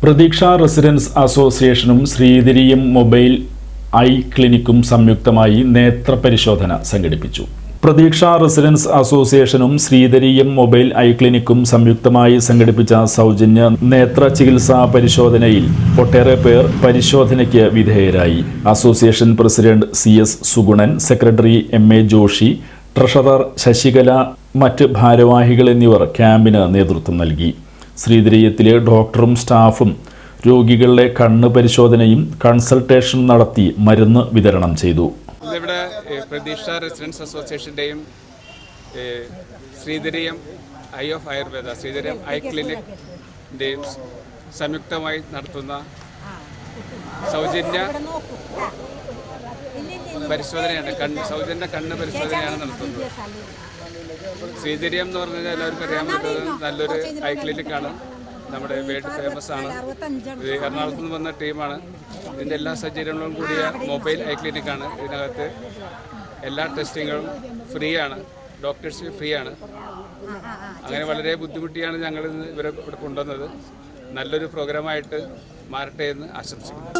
പ്രതീക്ഷ റെസിഡൻസ് അസോസിയേഷനും ശ്രീധരിയും mobile I ക്ലിനിക്കും സംയുക്തമായി നേത്ര പരിശോധന സംഘടിപ്പിച്ചു. പ്രതീക്ഷ റെസിഡൻസ് അസോസിയേഷനും ശ്രീധരിയും മൊബൈൽ ഐ ക്ലിനിക്കും സംയുക്തമായി സംഘടിപ്പിച്ച സൗജന്യ നേത്ര ചികിത്സാ പരിശോധനയിൽ ഒട്ടേറെ പേർ പരിശോധനയ്ക്ക് വിധേയരായി. Association president C S Sugunan secretary M A Joshi treasurer Sasikala മറ്റ് ഭാരവാഹികൾ എന്നിവർ ക്യാമ്പിന് നേതൃത്വം നൽകി. ശ്രീധരീയത്തിലെ ഡോക്ടറും സ്റ്റാഫും രോഗികളുടെ കണ്ണ് പരിശോധനയും കൺസൾട്ടേഷൻ നടത്തി മരുന്ന് വിതരണം ചെയ്തു. ഇവിടെ പ്രതീക്ഷ residence അസോസിയേഷന്റെയും Sreedhareeyam eye of Ayurveda Sreedhareeyam eye ക്ലിനിക്കിന്റെയും സംയുക്തമായി നടത്തുന്ന സൗജന്യ പരിശോധനയാണ് കണ്ണ് സൗജന്യ കണ്ണ് പരിശോധനയാണ് നടത്തുന്നത്. ശ്രീധരിയം എന്ന് പറഞ്ഞാൽ എല്ലാവർക്കും പറ്റുന്നത് നല്ലൊരു ഐ ക്ലിനിക്കാണ് നമ്മുടെ വേൾഡ് ഫേമസ് ആണ്. ഇത് എറണാകുളത്ത് നിന്ന് വന്ന ടീമാണ്. ഇതിന്റെ എല്ലാ സജ്ജീകരണങ്ങളും കൂടിയ മൊബൈൽ ഐ ക്ലിനിക്കാണ് ഇതിനകത്ത്. എല്ലാ ടെസ്റ്റിങ്ങുകളും ഫ്രീ ആണ് ഡോക്ടേഴ്സ് ഫ്രീ ആണ് അങ്ങനെ വളരെ ബുദ്ധിമുട്ടിയാണ് ഞങ്ങൾ ഇന്ന് ഇവരെ ഇവിടെ കൊണ്ടുവന്നത്. നല്ലൊരു പ്രോഗ്രാമായിട്ട് മാറട്ടെ എന്ന് ആശംസിക്കുന്നു.